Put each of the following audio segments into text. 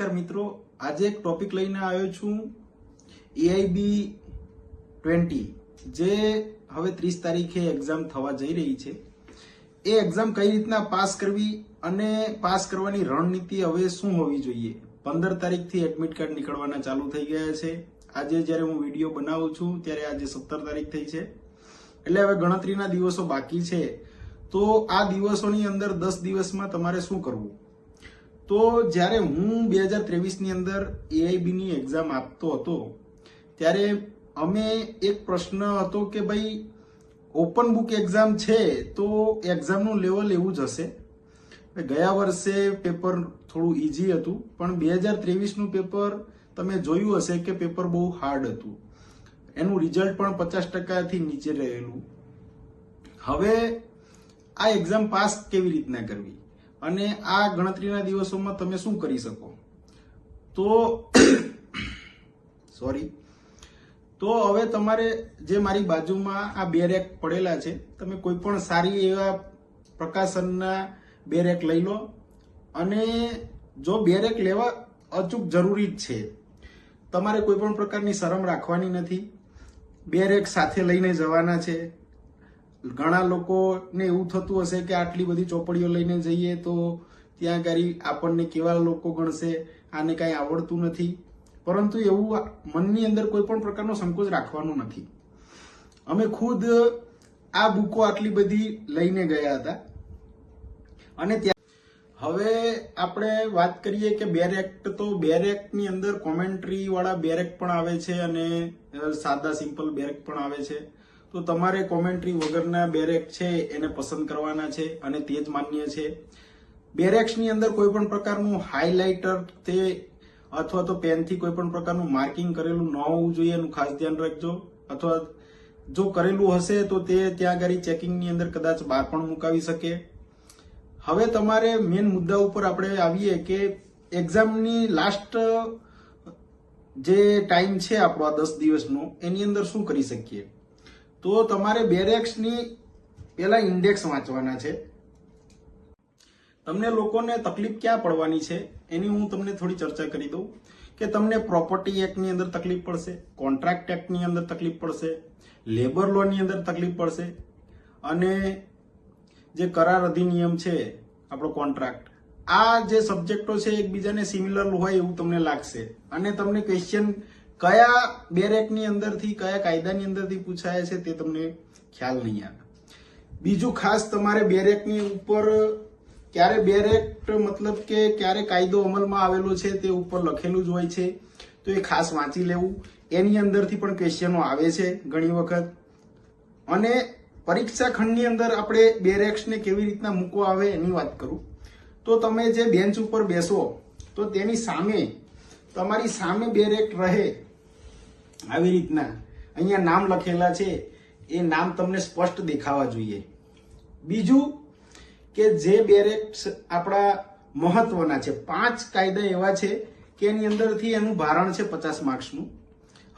નમસ્કાર મિત્રો. આજે એક ટોપિક લઈને આવ્યો છું. એઆઈબી ટ્વેન્ટી જે હવે ત્રીસ તારીખે એક્ઝામ થવા જઈ રહી છે. એ એક્ઝામ કઈ રીતના પાસ કરવી અને પાસ કરવાની રણનીતિ હવે શું હોવી જોઈએ? પંદર તારીખથી એડમિટ કાર્ડ નીકળવાના ચાલુ થઈ ગયા છે. આજે જ્યારે હું વીડિયો બનાવું છું, ત્યારે આજે સત્તર તારીખ થઈ છે. એટલે હવે ગણતરીના દિવસો બાકી છે. તો આ દિવસોની અંદર દસ દિવસમાં તમારે શું કરવું? તો જ્યારે હું બે હજાર ત્રેવીસની અંદર એઆઈબીની એક્ઝામ આપતો હતો, ત્યારે અમે એક પ્રશ્ન હતો કે ભાઈ ઓપન બુક એક્ઝામ છે તો એક્ઝામનું લેવલ એવું જ હશે. ગયા વર્ષે પેપર થોડું ઇઝી હતું, પણ બે હજાર ત્રેવીસનું પેપર તમે જોયું હશે કે પેપર બહુ હાર્ડ હતું. એનું રિઝલ્ટ પણ પચાસ ટકાથી નીચે રહેલું. હવે આ એક્ઝામ પાસ કેવી રીતના કરવી? અને આ ગણતરીના દિવસોમાં તમે શું કરી શકો? તો સોરી તો હવે તમારે જે મારી બાજુમાં આ બે રેક પડેલા છે, તમે કોઈ પણ સારી એવા પ્રકાશનના બે રેક લઈ લો. અને જો બે રેક લેવા અચૂક જરૂરી જ છે, તમારે કોઈ પણ પ્રકારની શરમ રાખવાની નથી. બે રેક સાથે લઈને જવાના છે. ઘણા લોકોને એવું થતું હશે કે આટલી બધી ચોપડીઓ લઈને જઈએ તો ત્યાં કરી આપણને કેવા લોકો ગણશે, આને કાંઈ આવડતું નથી. પરંતુ એવું મનની અંદર કોઈ પણ પ્રકારનો સંકોચ રાખવાનો નથી. અમે ખુદ આ બુકો આટલી બધી લઈને ગયા હતા. અને ત્યાં હવે આપણે વાત કરીએ કે બેરેક્ટ તો બેરેક્ટની અંદર કોમેન્ટ્રી વાળા બેરેક પણ આવે છે અને સાદા સિમ્પલ બેરેક પણ આવે છે. તો તમારે કોમેન્ટ્રી વગરના બેરેક છે, એને પસંદ કરવાના છે અને તે જ માન્ય છે. બેરેક્સની અંદર કોઈ પણ પ્રકારનું હાઇલાઇટર તે અથવા તો પેનથી કોઈ પણ પ્રકારનું માર્કિંગ કરેલું ન હોવું જોઈએ, એનું ખાસ ધ્યાન રાખજો. અથવા જો કરેલું હશે તો તે ત્યાં આગળ ચેકિંગની અંદર કદાચ બહાર પણ મુકાવી શકે. હવે તમારે મેઇન મુદ્દા ઉપર આપણે આવીએ કે એક્ઝામની લાસ્ટ જે ટાઈમ છે આપણો આ દસ દિવસનો, એની અંદર શું કરી શકીએ? તો તમારે બેરેક્સની પેલા ઇન્ડેક્સ વાંચવાના છે. તમને લોકોને તકલીફ ક્યાં પડવાની છે? એની હું તમને થોડી ચર્ચા કરી દઉં કે તમને પ્રોપર્ટી એક્ટની અંદર તકલીફ પડશે કોન્ટ્રાક્ટ એક્ટની અંદર તકલીફ પડશે લેબર લોની અંદર તકલીફ પડશે, અને જે કરાર અધિનિયમ છે, આપણો કોન્ટ્રાક્ટ આ જે સબ્જેક્ટો છે, એકબીજાને સિમિલર હોય એવું તમને લાગશે. અને તમને ક્વેશ્ચન કયા બેરેકની અંદરથી, કયા કાયદાની અંદરથી પૂછાય છે તે તમને ખ્યાલ નહીં આવે. બીજું ખાસ તમારે બેરેકની ઉપર, ક્યારે બેરેક્ટ મતલબ કે ક્યારે કાયદો અમલમાં આવેલો છે તે ઉપર લખેલું જ હોય છે. તો એ ખાસ વાંચી લેવું. એની અંદરથી પણ ક્વેશ્ચનો આવે છે ઘણી વખત. અને પરીક્ષા ખંડની અંદર આપણે બેરેક્સને કેવી રીતના મૂકવા આવે એની વાત કરું. તો તમે જે બેન્ચ ઉપર બેસો, તો તેની સામે તમારી સામે બેરેક્ટ રહે આવી રીતના. અહીંયા નામ લખેલા છે. એ નામ તમને સ્પષ્ટ દેખાવા જોઈએ. બીજું કે જે બેરેક્સ આપણા મહત્વના છે. પાંચ કાયદા એવા છે કે એની અંદરથી એનું ભારણ છે પચાસ માર્ક્સનું.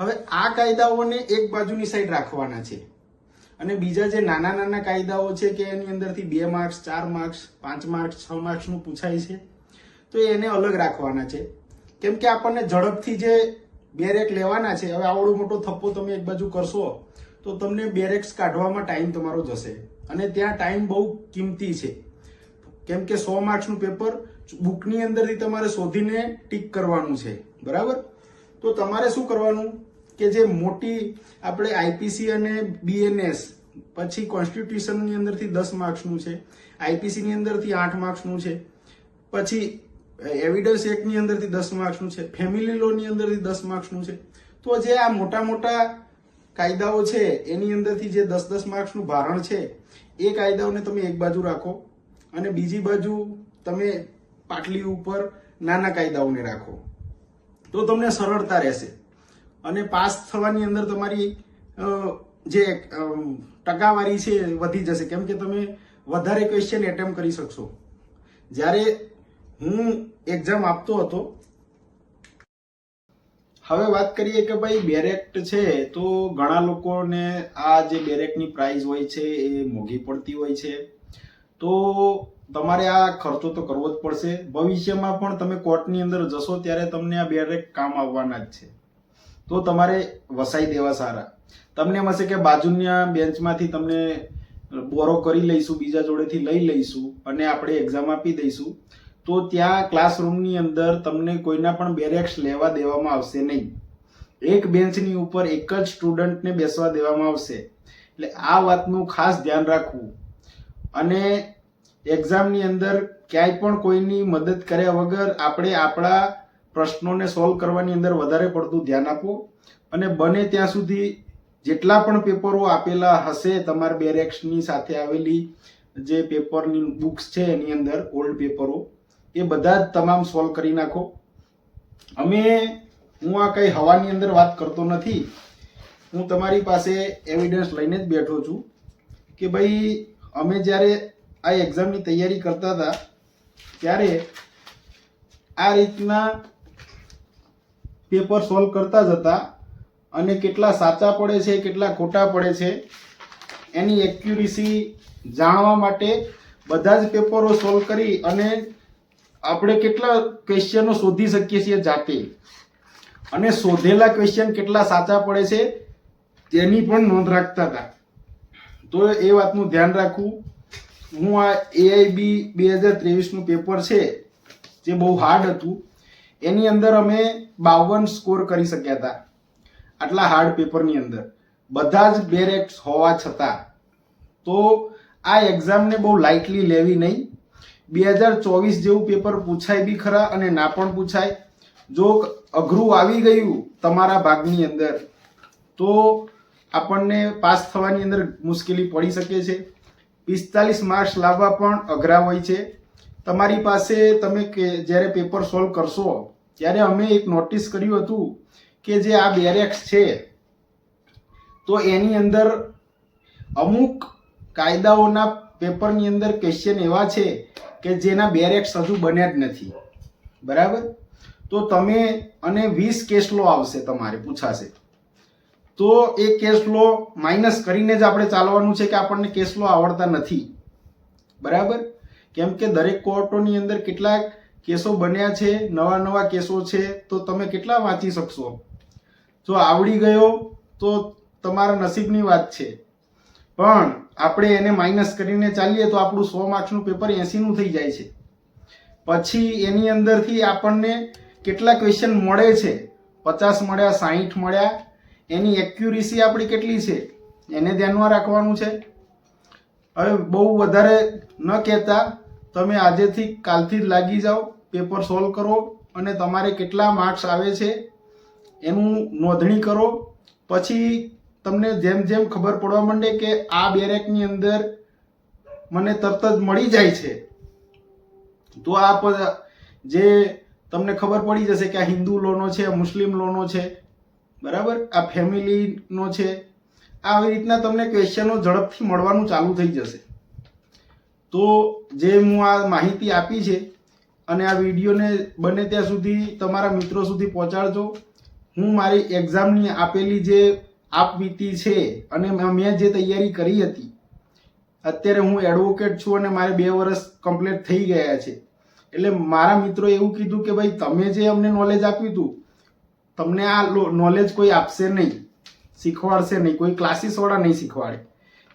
હવે આ કાયદાઓને એક બાજુની સાઈડ રાખવાના છે. અને બીજા જે નાના નાના કાયદાઓ છે કે એની અંદરથી બે માર્ક્સ, ચાર માર્ક્સ, પાંચ માર્ક્સ, છ માર્ક્સનું પૂછાય છે, તો એને અલગ રાખવાના છે. કેમ કે આપણને ઝડપથી જે બેરેક લેવાના છે. હવે આવડો મોટો થપ્પો તમે એક બાજુ કરશો, તો તમને બેરેક્સ કાઢવામાં ટાઈમ તમારો જશે. અને ત્યાં ટાઈમ બહુ કિંમતી છે. કેમ કે સો માર્ક્સનું પેપર બુકની અંદરથી તમારે શોધીને ટીક કરવાનું છે. બરાબર? તો તમારે શું કરવાનું? કે જે મોટી આપણે આઈપીસી અને બીએનએસ પછી કોન્સ્ટિટ્યુશનની અંદરથી દસ માર્ક્સનું છે આઈપીસીની અંદરથી આઠ માર્ક્સનું છે, પછી એવિડન્સ એકની અંદરથી દસ માર્ક્સનું છે ફેમિલી લોની અંદરથી દસ માર્ક્સનું છે. તો જે આ મોટા મોટા કાયદાઓ છે, એની અંદરથી જે દસ દસ માર્ક્સનું ભારણ છે, એ કાયદાઓને તમે એક બાજુ રાખો અને બીજી બાજુ તમે પાટલી ઉપર નાના કાયદાઓને રાખો. તો તમને સરળતા રહેશે. અને પાસ થવાની અંદર તમારી જે ટકાવારી છે વધી જશે. કેમ કે તમે વધારે ક્વેશ્ચન એટેમ્પ કરી શકશો. જ્યારે હું એક્ઝામ આપતો હતો. હવે વાત કરીએ કે ભાઈ બેરેક્ટ છે તો ઘણા લોકોને આ જે બેરેક્ટની પ્રાઇસ હોય છે એ મોંઘી પડતી હોય છે. તો તમારે આ ખર્ચો તો કરવો જ પડશે. ભવિષ્યમાં પણ તમે કોર્ટની અંદર જશો ત્યારે તમને આ બેરેક કામ આવવાના જ છે. તો તમારે વસાઈ દેવા સારા. તમને એમ હશે કે બાજુના બેન્ચમાંથી તમને બોરો કરી લઈશું, બીજા જોડેથી લઈ લઈશું અને આપણે એક્ઝામ આપી દઈશું. તો ત્યાં ક્લાસરૂમની અંદર તમને કોઈના પણ બેરેક્સ લેવા દેવામાં આવશે નહીં. એક બેન્ચની ઉપર એક જ સ્ટુડન્ટને બેસવા દેવામાં આવશે. એટલે આ વાતનું ખાસ ધ્યાન રાખવું. અને એક્ઝામની અંદર ક્યાંય પણ કોઈની મદદ કર્યા વગર આપણે આપણા પ્રશ્નોને સોલ્વ કરવાની અંદર વધારે પડતું ધ્યાન આપો અને બને ત્યાં સુધી જેટલા પણ પેપરો આપેલા હશે તમારા બેરેક્સની સાથે આવેલી જે પેપરની બુક્સ છે એની અંદર ઓલ્ડ પેપરો એ બધા જ તમામ સોલ્વ કરી નાખો. અમે, હું આ કઈ હવાની અંદર વાત કરતો નથી. હું તમારી પાસે એવિડન્સ લઈને જ બેઠો છું કે ભાઈ, અમે જ્યારે આ એક્ઝામની તૈયારી કરતા હતા, ત્યારે આ રીતના પેપર સોલ્વ કરતા જ હતા અને કેટલા સાચા પડે છે, કેટલા ખોટા પડે છે, એની એક્યુરેસી જાણવા માટે બધા જ પેપરો સોલ્વ કરી અને આપણે કેટલા ક્વેશ્ચનો શોધી શકીએ છીએ જાતે? અને શોધેલા ક્વેશ્ચન કેટલા સાચા પડે છે? તેની પણ નોંધ રાખતા હતા. તો એ વાતનું ધ્યાન રાખવું. હું આ એઆઈબી બે હજાર ત્રેવીસનું પેપર છે, જે બહુ હાર્ડ હતું. એની અંદર અમે બાવન સ્કોર કરી શક્યા હતા, આટલા હાર્ડ પેપરની અંદર. બધા જ બેરેક્સ હોવા છતાં. તો આ એક્ઝામને બહુ લાઇટલી લેવી નહીં. બે હજાર ચોવીસ જેવું પેપર પૂછાય બી ખરા અને ના પણ પૂછાય. જો અઘરું આવી ગયું તમારા ભાગની અંદર, તો આપણને પાસ થવાની અંદર મુશ્કેલી પડી શકે છે. પિસ્તાલીસ માર્ક્સ લાવવા પણ અઘરા હોય છે. તમારી પાસે તમે કે જ્યારે પેપર સોલ્વ કરશો, ત્યારે અમે એક નોટિસ કર્યું હતું કે જે આ બેરેક્સ છે, તો એની અંદર અમુક કાયદાઓના પેપરની અંદર ક્વેશ્ચન એવા છે કે જેના બેરેક્સ હજુ બન્યા જ નથી. બરાબર? તો તમે અને વીસ કેસ લો આવશે તમારે પૂછાશે. તો એ કેસ લો માઇનસ કરીને જ આપણે ચાલવાનું છે કે આપણને કેસ લો આવડતા નથી. બરાબર? કેમ કે દરેક કોર્ટોની અંદર કેટલાક કેસો બન્યા છે, નવા નવા કેસો છે, તો તમે કેટલા વાંચી શકશો? જો આવડી ગયો, તો તમારા નસીબની વાત છે. પણ આપણે એને માઇનસ કરીને ચાલીએ તો આપણું સો માર્ક્સનું પેપર એંસીનું થઈ જાય છે. પછી એની અંદરથી આપણને કેટલા ક્વેશ્ચન મળે છે? પચાસ મળ્યા, સાહીઠ મળ્યા. એની એક્યુરેસી આપણી કેટલી છે? એને ધ્યાનમાં રાખવાનું છે. હવે બહુ વધારે ન કહેતા, તમે આજેથી કાલથી જ લાગી જાઓ પેપર સોલ્વ કરો અને તમારે કેટલા માર્ક્સ આવે છે એનું નોંધણી કરો. પછી તમને જેમ જેમ ખબર પડવા માંડે કે આ બેરેકની અંદર મને તરત જ મળી જાય છે. તો આ જે તમને ખબર પડી જશે કે આ હિન્દુ લોનો છે મુસ્લિમ લોનો છે, બરાબર? આ ફેમિલીનો છે. આવી રીતના તમને ક્વેશ્ચનો ઝડપથી મળવાનું ચાલુ થઈ જશે. તો જે હું આ માહિતી આપી છે અને આ વિડીયોને બને ત્યાં સુધી તમારા મિત્રો સુધી પહોંચાડજો. હું મારી એક્ઝામની આપેલી જે આપવીતી છે અને મેં જે તૈયારી કરી હતી, અત્યારે હું એડવોકેટ છું અને મારે બે વર્ષ કમ્પ્લીટ થઈ ગયા છે. એટલે મારા મિત્રો એવું કીધું કે ભાઈ, તમે જે અમને નોલેજ આપ્યું હતું, તમને આ નોલેજ કોઈ આપશે નહીં, શીખવાડશે નહીં, કોઈ ક્લાસીસવાળા નહીં શીખવાડે.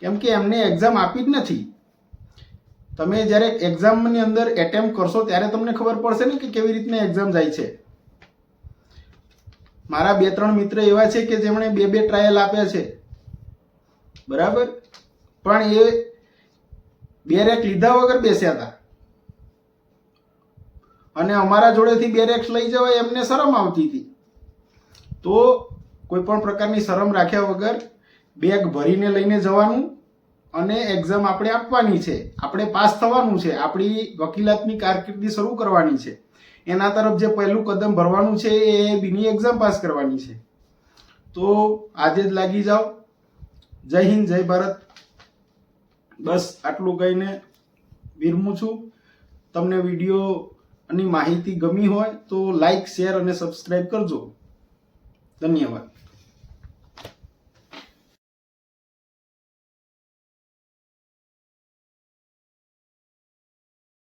કેમ કે એમને એક્ઝામ આપી જ નથી. તમે જ્યારે એક્ઝામની અંદર એટેમ્પ કરશો, ત્યારે તમને ખબર પડશે ને કે કેવી રીતના એક્ઝામ જાય છે. મારા બે ત્રણ મિત્ર એવા છે કે જેમણે બે બે ટ્રાયલ આપ્યા છે. બરાબર? પણ એ બે રેક લીધા વગર બેસ્યા હતા. અને અમારા જોડેથી બે રેક્સ લઈ જવાય એમને શરમ આવતી હતી. તો કોઈ પણ પ્રકારની શરમ રાખ્યા વગર બેગ ભરીને લઈને જવાનું અને એક્ઝામ આપણે આપવાની છે. આપણે પાસ થવાનું છે. આપણી વકીલાતની કારકિર્દી શરૂ કરવાની છે. એના તરફ જે પહેલું કદમ ભરવાનું છે એ બીની એક્ઝામ પાસ કરવાની છે. તો આજે જ લાગી જાઓ. જય હિન્દ, જય ભારત. બસ આટલું કહીને વિરમું છું. તમને વીડિયો ની માહિતી ગમી હોય તો લાઈક શેર અને સબસ્ક્રાઈબ કરજો. ધન્યવાદ.